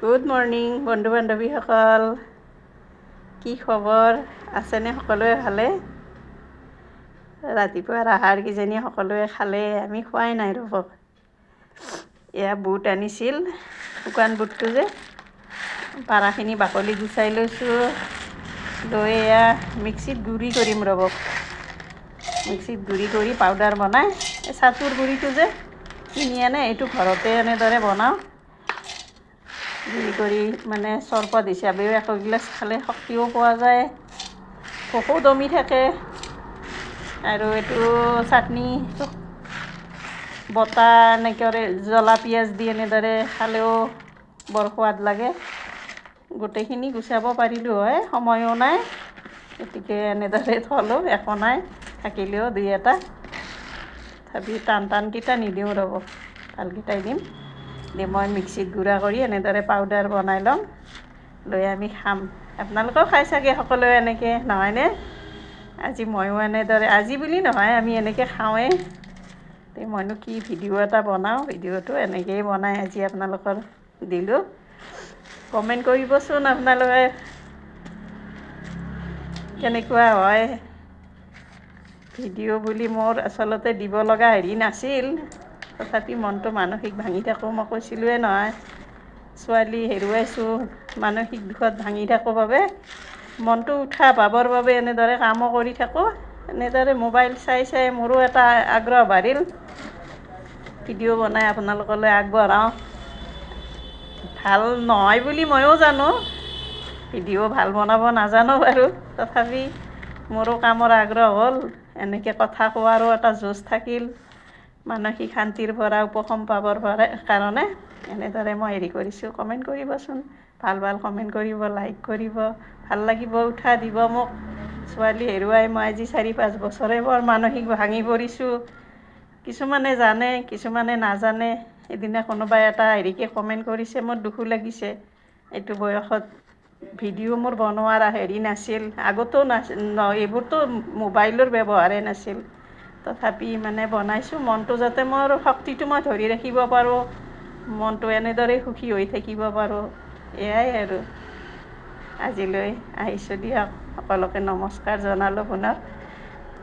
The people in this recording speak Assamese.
গুড মৰ্ণিং বন্ধু বান্ধৱীসকল কি খবৰ? আছেনে সকলোৱে ভালে? ৰাতিপুৱাৰ আহাৰ কিজানি সকলোৱে খালে আমি খোৱাই নাই ৰ'ব। এয়া বুট আনিছিল শুকান বুটটো যে। পাৰাখিনি বাকলি গুচাই লৈছোঁ। লৈ এয়া মিক্সিত গুড়ি কৰিম ৰ'ব। মিক্সিত গুড়ি কৰি পাউডাৰ বনাই চাটোৰ গুড়িটো যে কিনি আনে এইটো ঘৰতে এনেদৰে বনাওঁ। গুড়ি কৰি মানে চৰবত হিচাপেও একগিলাচ খালে শক্তিও পোৱা যায় ভোকো দমি থাকে। আৰু এইটো চাটনি বটা এনেকৈ জ্বলা পিঁয়াজ দি এনেদৰে খালেও বৰ সোৱাদ লাগে। গোটেইখিনি গুচাব পাৰিলোঁ হয়, সময়ো নাই। গতিকে এনেদৰে থলোঁ, একো নাই, থাকিলেও দুই এটা। তথাপি টান টানকেইটা নিদিওঁ ৰ'ব, ভালকেইটাই দিম। দি মই মিক্সিত গুড়া কৰি এনেদৰে পাউডাৰ বনাই ল'ম। লৈ আমি খাম। আপোনালোকেও খাই চাগে সকলোৱে এনেকৈ নহয়নে আজি ময়ো এনেদৰে আজি বুলি নহয় আমি এনেকৈ খাওঁৱেই। মইনো কি ভিডিঅ' এটা বনাওঁ ভিডিঅ'টো এনেকৈয়ে বনাই আজি আপোনালোকৰ দিলোঁ। কমেণ্ট কৰিবচোন আপোনালোকে কেনেকুৱা হয়। ভিডিঅ' বুলি মোৰ আচলতে দিব লগা হেৰি নাছিল। তথাপি মনটো মানসিক ভাঙি থাকোঁ। মই কৈছিলোঁৱে নহয় ছোৱালী হেৰুৱাইছোঁ মানসিক দুখত ভাঙি থাকোঁ বাবে। মনটো উঠা পাবৰ বাবে এনেদৰে কামো কৰি থাকোঁ। এনেদৰে মোবাইল চাই চাই মোৰো এটা আগ্ৰহ বাঢ়িল। ভিডিঅ' বনাই আপোনালোকলৈ আগবঢ়াওঁ। ভাল নহয় বুলি ময়ো জানো। ভিডিঅ' ভাল বনাব নাজানো বাৰু। তথাপি মোৰো কামৰ আগ্ৰহ হ'ল। এনেকৈ কথা কোৱাৰো এটা যুঁজ থাকিল। মানসিক শান্তিৰ পৰা উপশম পাবৰ পৰা কাৰণে এনেদৰে মই হেৰি কৰিছোঁ। কমেণ্ট কৰিবচোন। ভালো ভালো কমেণ্ট কৰিব লাইক কৰিব। ভালো লাগিব উৎসাহ দিব মোক। ছোৱালী হেৰুৱাই মই আজি চাৰি, পাঁচ বছৰে বৰ মানসিক ভাঙি পৰিছোঁ। কিছুমানে জানে, কিছুমানে নাজানে। সেইদিনা কোনোবাই এটা হেৰিকৈ কমেণ্ট কৰিছে, মোৰ দুখো লাগিছে। এইটো বয়সত ভিডিঅ' মোৰ বনোৱাৰ হেৰি নাছিল। আগতো নাছিল এইবোৰতো মোবাইলৰ ব্যৱহাৰেই নাছিল। তথাপি মানে বনাইছোঁ, মনটো যাতে মোৰ শক্তিটো মই ধৰি ৰাখিব পাৰোঁ, মনটো এনেদৰে সুখী হৈ থাকিব পাৰোঁ, এয়াই আৰু। আজিলৈ আহিছোঁ দিয়ক, সকলোকে নমস্কাৰ জনালোঁ পুনৰ।